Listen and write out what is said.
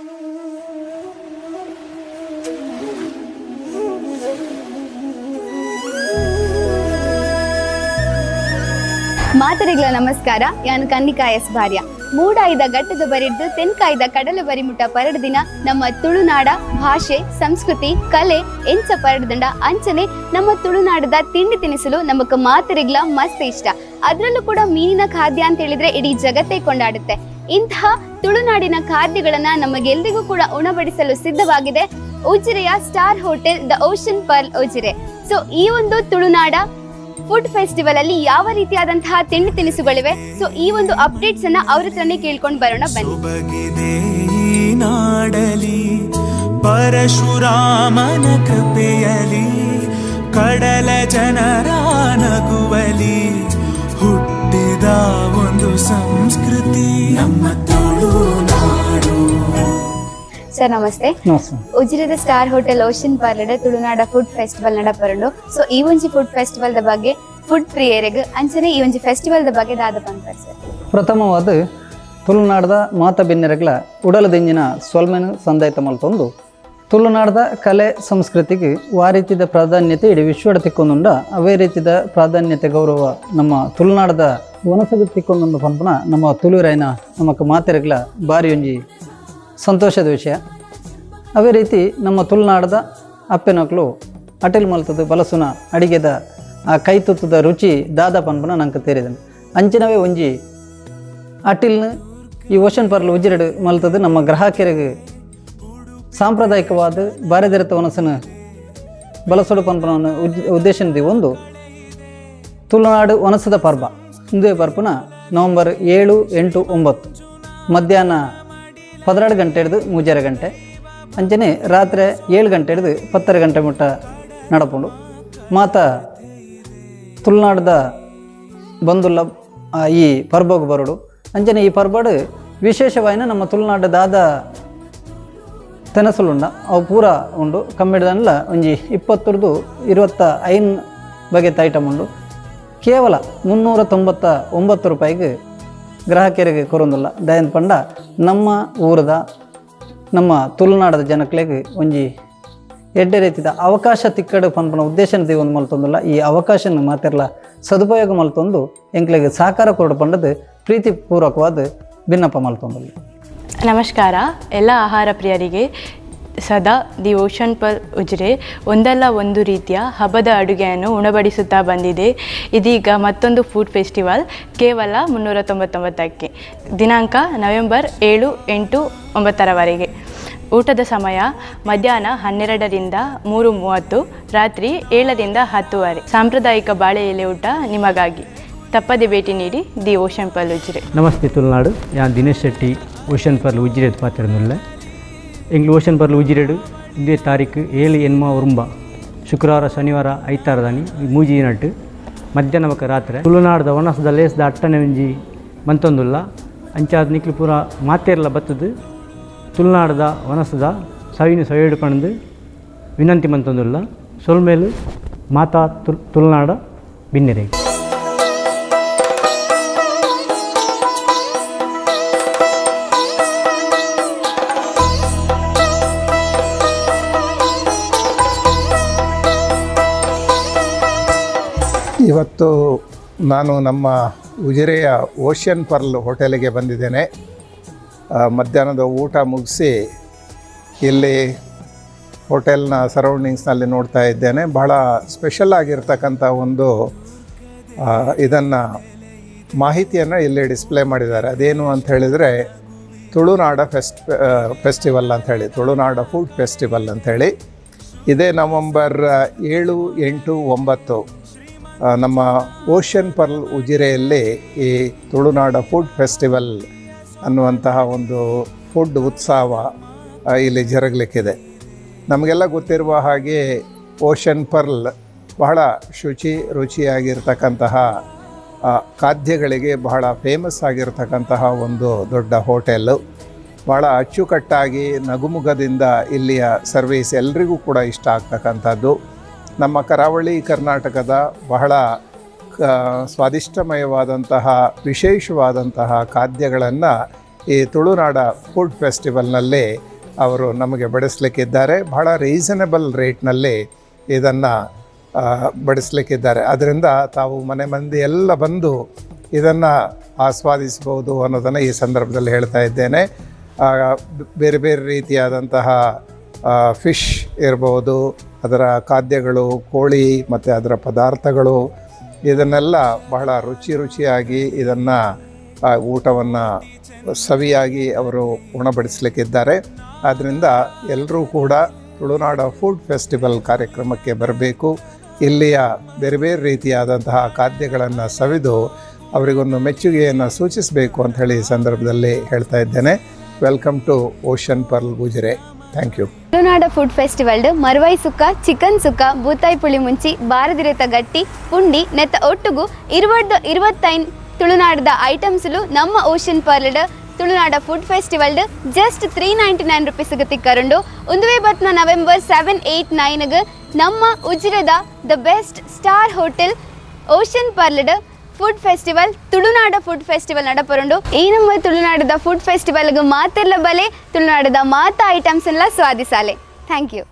ಮಾತರಿಗಳ ನಮಸ್ಕಾರ ನಾನು ಕನ್ನಿಕಾ ಎಸ್ ಭಾರ್ಯ. ಮೂಡಾಯ್ದ ಗಟ್ಟದ ಬರಿದ್ದು ತೆನ್ಕಾಯ್ದ ಕಡಲು ಪರಡ ದಿನ ನಮ್ಮ ತುಳುನಾಡ ಭಾಷೆ, ಸಂಸ್ಕೃತಿ, ಕಲೆ, ಎಂಚ ಪರಡದಂಡ ಅಂಚನೆ, ನಮ್ಮ ತುಳುನಾಡದ ತಿಂಡಿ ತಿನಿಸಲು ನಮಕ್ ಮಾತರಿಗಳ ಮಸ್ತ್ ಇಷ್ಟ. ಅದ್ರಲ್ಲೂ ಕೂಡ ಮೀನಿನ ಖಾದ್ಯ ಅಂತ ಹೇಳಿದ್ರೆ ಇಡೀ ಜಗತ್ತೇ ಕೊಂಡಾಡುತ್ತೆ. ಇಂತಹ ತುಳುನಾಡಿನ ಖಾದ್ಯಗಳನ್ನ ನಮಗೆಲ್ಲರಿಗೂ ಕೂಡ ಉಣಬಡಿಸಲು ಸಿದ್ಧವಾಗಿದೆ. ಉಜಿರೆಯ star hotel the ocean pearl Ujire so, ಈ ಒಂದು ತುಳುನಾಡ ಫುಡ್ ಫೆಸ್ಟಿವಲ್ ಅಲ್ಲಿ ಯಾವ ರೀತಿಯಾದಂತಹ ತಿಂಡಿ ತಿನಿಸುಗಳಿವೆ? ಸೊ, ಈ ಒಂದು ಅಪ್ಡೇಟ್ಸ್ ಅನ್ನ ಅವ್ರ ಹತ್ರನೇ ಕೇಳ್ಕೊಂಡು ಬರೋಣ, ಬನ್ನಿ. ನಾಡಲಿ, ಪರಶುರಾಮನ ಕೃಪೆಯಲಿ ಕಡಲ ಜನರ ನಗುವಲಿ ಒಂದು ಸಂಸ್ಕೃತಿ. ನಮ್ಮ ತುಳುನಾಡು ಸರ್ ನಮಸ್ತೆ. ಉಜಿರದ ಉಜಿರೆದ ಸ್ಟಾರ್ ಹೋಟೆಲ್ ಓಷನ್ ಪಾರ್ಲಡ್ ತುಳುನಾಡ ಫುಡ್ ಫೆಸ್ಟಿವಲ್ ನಡಪರಡು ಸೊ ಈ ಒಂಜಿ ಫುಡ್ ಫೆಸ್ಟಿವಲ್ ದ ಬಗ್ಗೆ ಫುಡ್ ಪ್ರಿಯರಿಗೆ ಅಂಚನೆ ಈ ಒಂಜಿ ಫೆಸ್ಟಿವಲ್ ದ ಬಗ್ಗೆ ದಾದ ಪಂಪರ್ ಸರ್. ಪ್ರಥಮವಾದ ತುಳುನಾಡದ ಮಾತ ಬೆನ್ನೆರಗಳ ಉಡಲದಿಂಜಿನ ಸ್ವಲ್ಮೆನು ಸಂದಾಯಿತ ಮಲ್ತೊಂದು. ತುಳುನಾಡದ ಕಲೆ ಸಂಸ್ಕೃತಿಗೆ ವಾ ರೀತಿದ ಪ್ರಾಧಾನ್ಯತೆ ಇಡೀ ವಿಶ್ವಡ ತಿಕ್ಕೊಂದುಂಡ ಅವೇ ರೀತಿಯ ಪ್ರಾಧಾನ್ಯತೆ ಗೌರವ ನಮ್ಮ ತುಳುನಾಡದ ವನಸದ ತಿಕ್ಕೊಂಡು ಪಂಪನ ನಮ್ಮ ತುಳುರಾಯಿನ ನಮಕ್ ಮಾತೆರಗ್ಲ ಬಾರಿ ಒಂಜಿ ಸಂತೋಷದ ವಿಷಯ. ಅವೇ ರೀತಿ ನಮ್ಮ ತುಳುನಾಡದ ಅಪ್ಪೆನಕ್ಲು ಅಟಲ್ ಮಲ್ತದ ಬಲಸುನ ಅಡಿಗೆದ ಆ ಕೈ ತುತ್ತದ ರುಚಿ ದಾದ ಪನ್ಪನ ನಂಗೆ ತೇರಿದನು. ಅಂಚಿನವೇ ಒಂಜಿ ಅಟಿಲ್ನ ಈ ಓಷನ್ ಪರ್ಲ್ ಉಜ್ಜಿರಡು ಮಲ್ತದ ನಮ್ಮ ಗ್ರಾಹಕರಿಗೆ ಸಾಂಪ್ರದಾಯಿಕವಾದ ಭಾರದಿರತ ವನಸನ ಬಲಸೊಡು ಪನ್ಪನ ಉದ್ದೇಶನದಿ ಒಂದು ತುಳುನಾಡು ವನಸದ ಪರ್ವ ಹಿಂದುವೆ ಪರ್ಪುನ ನವಂಬರ್ ಏಳು ಎಂಟು ಒಂಬತ್ತು. ಮಧ್ಯಾಹ್ನ ಪದೆರಡು ಗಂಟೆ ಹಿಡಿದು ಮೂಜಾರು ಗಂಟೆ. ಅಂಚನೆ ರಾತ್ರಿ ಏಳು ಗಂಟೆ ಹಿಡಿದು ಪತ್ತರ ಗಂಟೆ ಮುಟ್ಟ ನಡಪುಂಡು ಮಾತ ತುಳುನಾಡದ ಬಂದುಲ್ಲ ಈ ಪರ್ಬಗ್ ಬರೋಡು. ಅಂಚನೆ ಈ ಪರ್ಬಡ್ ವಿಶೇಷವಾಯಿನ ನಮ್ಮ ತುಳುನಾಡದಾದ ತೆನಸುಲುಂಡ. ಅವು ಪೂರ ಉಂಡು. ಕಮ್ಮಿಡ್ದನ್ಲ ಒಂಜಿ ಇಪ್ಪತ್ತರದು, ಇರುವತ್ತ ಐನ್ ಬಗೆತ ಐಟಮ್ ಉಂಡು. ಕೇವಲ ಮುನ್ನೂರ ತೊಂಬತ್ತ ಒಂಬತ್ತು ರೂಪಾಯಿಗೆ ಗ್ರಾಹಕರಿಗೆ ಕೊರೊಂದಲ್ಲ. ದಯನ್ ಪಂಡ ನಮ್ಮ ಊರದ, ನಮ್ಮ ತುಳುನಾಡದ ಜನಕ್ಲೆಗ್ ಒಂಜಿ ಎಡ್ಡೆ ರೀತಿದ ಅವಕಾಶ ತಿಕ್ಕಡೆ ಪನ್ಪನ ಉದ್ದೇಶನ ಒಂದು ಮಲ್ತೊಂದಲ್ಲ. ಈ ಅವಕಾಶನ ಮಾತೆರ್ಲ ಸದುಪಯೋಗ ಮಲ್ತೊಂದು ಎಂಕ್ಲೆಗ್ ಸಹಕಾರ ಕೊರಡು ಪಂಡದು ಪ್ರೀತಿಪೂರ್ವಕವಾದ ಭಿನ್ನಪ ಮಲ್ತೊಂದಿಲ್ಲ. ನಮಸ್ಕಾರ. ಎಲ್ಲ ಆಹಾರ ಪ್ರಿಯರಿಗೆ ಸದಾ ದಿ ಓಷನ್ ಪರ್ ಉಜ್ರೆ ಒಂದಲ್ಲ ಒಂದು ರೀತಿಯ ಹಬ್ಬದ ಅಡುಗೆಯನ್ನು ಉಣಬಡಿಸುತ್ತಾ ಬಂದಿದೆ. ಇದೀಗ ಮತ್ತೊಂದು ಫುಡ್ ಫೆಸ್ಟಿವಲ್ ಕೇವಲ ಮುನ್ನೂರ ತೊಂಬತ್ತೊಂಬತ್ತಕ್ಕೆ ದಿನಾಂಕ ನವೆಂಬರ್ ಏಳು ಎಂಟು ಒಂಬತ್ತರವರೆಗೆ. ಊಟದ ಸಮಯ ಮಧ್ಯಾಹ್ನ ಹನ್ನೆರಡರಿಂದ ಮೂರು ಮೂವತ್ತು, ರಾತ್ರಿ ಏಳರಿಂದ ಹತ್ತುವರೆ. ಸಾಂಪ್ರದಾಯಿಕ ಬಾಳೆ ಎಲೆ ಊಟ ನಿಮಗಾಗಿ. ತಪ್ಪದೆ ಭೇಟಿ ನೀಡಿ ದಿ ಓಷನ್ ಪರ್ ಉಜ್ರೆ. ನಮಸ್ತೆ ತುಳುನಾಡು. ಯಾ ದಿನೇಶ್ ಶೆಟ್ಟಿ, ಓಷನ್ ಪರ್ಲ್ ಉಜ್ರೆ ಪಾತಿರನುಲ್ಲೆ ಎಂಗ್ಲು ಓಷನ್ ಬರಲು ಉಜಿರೆಡು. ಇಂದೇ ತಾರೀಕು ಏಳು ಎನ್ಮ ಉರುಂಬ. ಶುಕ್ರವಾರ, ಶನಿವಾರ ಐತಾರದಾನಿ. ಈ ಮೂಜಿ ನಟ್ಟು ಮಧ್ಯಾಹ್ನ ಬಕ ರಾತ್ರಿ. ತುಳುನಾಡದ ಒಣಸದ ಲೇಸದ ಅಟ್ಟನೆ ಒಂಜಿ ಮಂತೊಂದುಲ್ಲ. ಅಂಚಾದ ನಿಕ್ಲು ಪೂರ ಮಾತೇರ್ಲ ಬತ್ತದು. ತುಳುನಾಡದ ವನಸದ ಸವಿನ ಸವಿಡು ಪಣದು. ವಿನಂತಿ ಮಂತೊಂದುಲ್ಲ. ಸೊಲ್ಮೇಲು ಮಾತಾ ತುಳು, ತುಳುನಾಡ ಬಿನ್ನೆರೆಗೆ ಇವತ್ತು ನಾನು ನಮ್ಮ ಉಜಿರೆಯ ಓಷನ್ ಪರ್ಲ್ ಹೋಟೆಲಿಗೆ ಬಂದಿದ್ದೇನೆ. ಮಧ್ಯಾಹ್ನದ ಊಟ ಮುಗಿಸಿ ಇಲ್ಲಿ ಹೋಟೆಲ್ನ ಸರೌಂಡಿಂಗ್ಸ್ನಲ್ಲಿ ನೋಡ್ತಾ ಇದ್ದೇನೆ. ಬಹಳ ಸ್ಪೆಷಲ್ ಆಗಿರ್ತಕ್ಕಂಥ ಒಂದು ಇದನ್ನು ಮಾಹಿತಿಯನ್ನು ಇಲ್ಲಿ ಡಿಸ್ಪ್ಲೇ ಮಾಡಿದ್ದಾರೆ. ಅದೇನು ಅಂತ ಹೇಳಿದರೆ ತುಳುನಾಡ ಫೆಸ್ಟ್ ಫೆಸ್ಟಿವಲ್ ಅಂತ ಹೇಳಿ, ತುಳುನಾಡ ಫುಡ್ ಫೆಸ್ಟಿವಲ್ ಅಂಥೇಳಿ ಇದೇ ನವಂಬರ್ ಏಳು ಎಂಟು ಒಂಬತ್ತು ನಮ್ಮ ಓಷನ್ ಪರ್ಲ್ ಉಜಿರೆಯಲ್ಲಿ ಈ ತುಳುನಾಡ ಫುಡ್ ಫೆಸ್ಟಿವಲ್ ಅನ್ನುವಂತಹ ಒಂದು ಫುಡ್ ಉತ್ಸವ ಇಲ್ಲಿ ಜರುಗಲಿಕ್ಕಿದೆ. ನಮಗೆಲ್ಲ ಗೊತ್ತಿರುವ ಹಾಗೆ ಓಷನ್ ಪರ್ಲ್ ಬಹಳ ಶುಚಿ ರುಚಿಯಾಗಿರ್ತಕ್ಕಂತಹ ಖಾದ್ಯಗಳಿಗೆ ಬಹಳ ಫೇಮಸ್ ಆಗಿರ್ತಕ್ಕಂತಹ ಒಂದು ದೊಡ್ಡ ಹೋಟೆಲು ಭಾಳ ಅಚ್ಚುಕಟ್ಟಾಗಿ ನಗುಮುಗದಿಂದ ಇಲ್ಲಿಯ ಸರ್ವೀಸ್ ಎಲ್ರಿಗೂ ಕೂಡ ಇಷ್ಟ ಆಗ್ತಕ್ಕಂಥದ್ದು. ನಮ್ಮ ಕರಾವಳಿ ಕರ್ನಾಟಕದ ಬಹಳ ಸ್ವಾದಿಷ್ಟಮಯವಾದಂತಹ, ವಿಶೇಷವಾದಂತಹ ಖಾದ್ಯಗಳನ್ನು ಈ ತುಳುನಾಡ ಫುಡ್ ಫೆಸ್ಟಿವಲ್ನಲ್ಲಿ ಅವರು ನಮಗೆ ಬಡಿಸ್ಲಿಕ್ಕಿದ್ದಾರೆ. ಬಹಳ ರೀಸನಬಲ್ ರೇಟ್ನಲ್ಲಿ ಇದನ್ನು ಬಡಿಸ್ಲಿಕ್ಕಿದ್ದಾರೆ. ಅದರಿಂದ ತಾವು ಮನೆ ಮಂದಿ ಎಲ್ಲ ಬಂದು ಇದನ್ನು ಆಸ್ವಾದಿಸ್ಬೋದು ಅನ್ನೋದನ್ನು ಈ ಸಂದರ್ಭದಲ್ಲಿ ಹೇಳ್ತಾ ಇದ್ದೇನೆ. ಬೇರೆ ಬೇರೆ ರೀತಿಯಾದಂತಹ ಫಿಶ್ ಇರ್ಬೋದು ಅದರ ಖಾದ್ಯಗಳು, ಕೋಳಿ ಮತ್ತು ಅದರ ಪದಾರ್ಥಗಳು, ಇದನ್ನೆಲ್ಲ ಬಹಳ ರುಚಿ ರುಚಿಯಾಗಿ ಇದನ್ನು ಊಟವನ್ನು ಸವಿಯಾಗಿ ಅವರು ಉಣಬಡಿಸಲಿಕ್ಕಿದ್ದಾರೆ. ಆದ್ದರಿಂದ ಎಲ್ಲರೂ ಕೂಡ ತುಳುನಾಡ ಫುಡ್ ಫೆಸ್ಟಿವಲ್ ಕಾರ್ಯಕ್ರಮಕ್ಕೆ ಬರಬೇಕು. ಇಲ್ಲಿಯ ಬೇರೆ ಬೇರೆ ರೀತಿಯಾದಂತಹ ಖಾದ್ಯಗಳನ್ನು ಸವಿದು ಅವರಿಗೊಂದು ಮೆಚ್ಚುಗೆಯನ್ನು ಸೂಚಿಸಬೇಕು ಅಂತ ಹೇಳಿ ಸಂದರ್ಭದಲ್ಲಿ ಹೇಳ್ತಾ ಇದ್ದೇನೆ. ವೆಲ್ಕಮ್ ಟು ಓಷನ್ ಪರ್ಲ್ ಗುಜರೆ ಥ್ಯಾಂಕ್ ಯು ತುಳುನಾಡ ಫುಡ್ ಫೆಸ್ಟಿವಲ್ ಮರ್ವೈ ಸುಕ್ಕ, ಚಿಕನ್ ಸುಕ್ಕ, ಬೂತಾಯಿ ಪುಳಿ ಮುಂಚಿ ಬಾರದಿರೆತ ಗಟ್ಟಿ, ಪುಂಡಿ, ನೆತ್ತ ಒಟ್ಟುಗು, ಇರುವಡ್ದು ಇರುವತ್ತೈನ್ ತುಳುನಾಡದ ಐಟಮ್ಸ್ಲು ನಮ್ಮ ಓಷನ್ ಪರ್ಲ್ಡ್ ತುಳುನಾಡ food festival just three ninety nine ರುಪೀಸ್ಗೆ ಕರುಂಡು. ಒಂದುವೇ ಬತ್ನ ನವೆಂಬರ್ ಸೆವೆನ್ ಏಯ್ಟ್ ನೈನ್ಗೆ ನಮ್ಮ ಉಜಿರದ the best star hotel ocean ಪರ್ಲ್ಡ್ food festival ತುಳುನಾಡ ಫುಡ್ ಫೆಸ್ಟಿವಲ್ ನಡಪರುಂಡು ಈ ನಮ್ಮ ತುಳುನಾಡದ ಫುಡ್ ಫೆಸ್ಟಿವಲ್ಗೆ ಮಾತೆಲ್ಲ ಬಲೆ ತುಳುನಾಡದ ಮಾತ ಐಟಮ್ಸ್ ಎಲ್ಲ ಸ್ವಾದಿಸಾಲೆ ಥ್ಯಾಂಕ್ ಯು